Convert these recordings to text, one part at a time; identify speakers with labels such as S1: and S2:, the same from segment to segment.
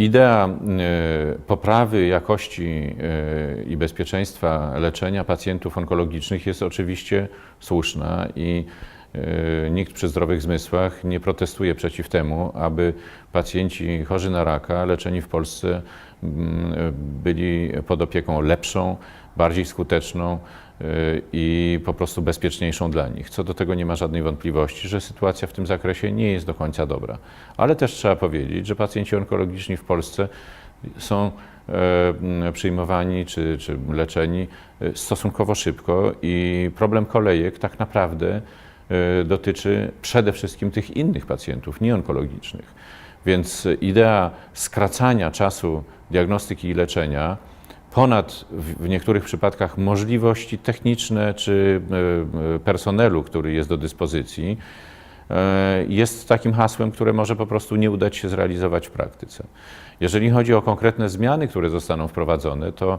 S1: Idea e, poprawy jakości e, i bezpieczeństwa leczenia pacjentów onkologicznych jest oczywiście słuszna i nikt przy zdrowych zmysłach nie protestuje przeciw temu, aby pacjenci chorzy na raka leczeni w Polsce mm, byli pod opieką lepszą, bardziej skuteczną e, i po prostu bezpieczniejszą dla nich. Co do tego nie ma żadnej wątpliwości, że sytuacja w tym zakresie nie jest do końca dobra. Ale też trzeba powiedzieć, że pacjenci onkologiczni w Polsce są e, przyjmowani czy, czy leczeni e, stosunkowo szybko i problem kolejek tak naprawdę e, dotyczy przede wszystkim tych innych pacjentów, nieonkologicznych. Więc idea skracania czasu diagnostyki i leczenia ponad w niektórych przypadkach możliwości techniczne czy e, e, personelu, który jest do dyspozycji, e, jest takim hasłem, które może po prostu nie udać się zrealizować w praktyce. Jeżeli chodzi o konkretne zmiany, które zostaną wprowadzone, to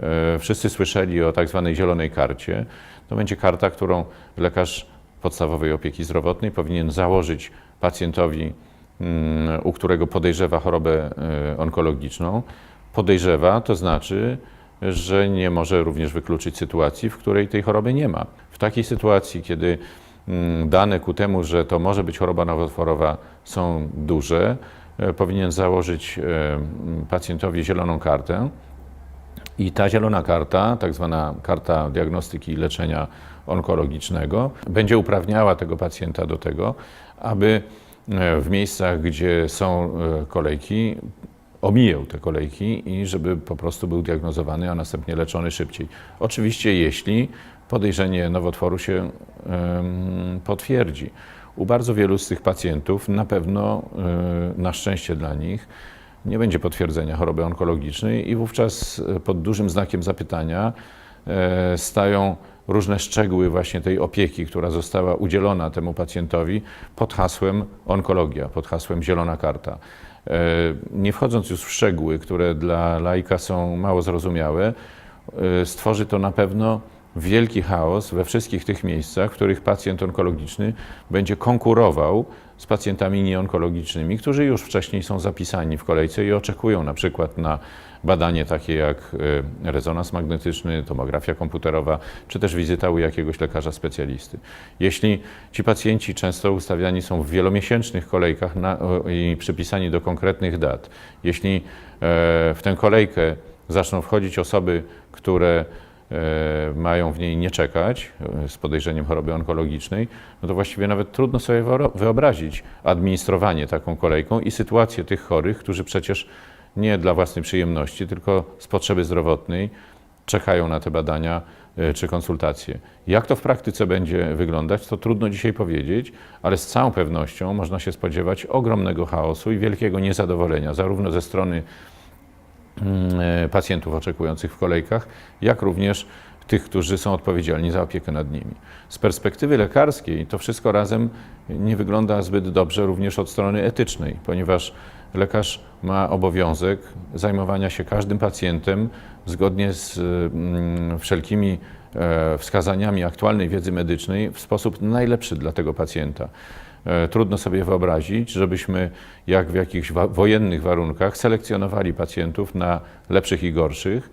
S1: e, wszyscy słyszeli o tak zwanej zielonej karcie. To będzie karta, którą lekarz podstawowej opieki zdrowotnej powinien założyć pacjentowi, mm, u którego podejrzewa chorobę e, onkologiczną. Podejrzewa to znaczy, że nie może również wykluczyć sytuacji, w której tej choroby nie ma. W takiej sytuacji, kiedy mm, dane ku temu, że to może być choroba nowotworowa są duże, e, powinien założyć m, pacjentowi zieloną kartę. I ta zielona karta, tak zwana karta diagnostyki i leczenia onkologicznego, będzie uprawniała tego pacjenta do tego, aby e, w miejscach, gdzie są e, kolejki, omijał te kolejki i żeby po prostu był diagnozowany, a następnie leczony szybciej. Oczywiście, jeśli podejrzenie nowotworu się potwierdzi. U bardzo wielu z tych pacjentów na pewno, e, na szczęście dla nich, nie będzie potwierdzenia choroby onkologicznej i wówczas e, pod dużym znakiem zapytania e, stają różne szczegóły właśnie tej opieki, która została udzielona temu pacjentowi pod hasłem onkologia, pod hasłem zielona karta. E, Nie wchodząc już w szczegóły, które dla laika są mało zrozumiałe, stworzy to na pewno wielki chaos we wszystkich tych miejscach, w których pacjent onkologiczny będzie konkurował z pacjentami nieonkologicznymi, którzy już wcześniej są zapisani w kolejce i oczekują na przykład na badanie takie jak e, rezonans magnetyczny, tomografia komputerowa, czy też wizyta u jakiegoś lekarza specjalisty. Jeśli ci pacjenci często ustawiani są w wielomiesięcznych kolejkach na, i przypisani do konkretnych dat, jeśli e, w tę kolejkę zaczną wchodzić osoby, które mają w niej nie czekać e, z podejrzeniem choroby onkologicznej, no to właściwie nawet trudno sobie wyobrazić administrowanie taką kolejką i sytuację tych chorych, którzy przecież nie dla własnej przyjemności, tylko z potrzeby zdrowotnej czekają na te badania e, czy konsultacje. Jak to w praktyce będzie wyglądać, to trudno dzisiaj powiedzieć, ale z całą pewnością można się spodziewać ogromnego chaosu i wielkiego niezadowolenia, zarówno ze strony e, pacjentów oczekujących w kolejkach, jak również tych, którzy są odpowiedzialni za opiekę nad nimi. Z perspektywy lekarskiej to wszystko razem nie wygląda zbyt dobrze również od strony etycznej, ponieważ lekarz ma obowiązek zajmowania się każdym pacjentem zgodnie z mm, wszelkimi e, wskazaniami aktualnej wiedzy medycznej w sposób najlepszy dla tego pacjenta. E, Trudno sobie wyobrazić, żebyśmy jak w jakichś wojennych warunkach selekcjonowali pacjentów na lepszych i gorszych.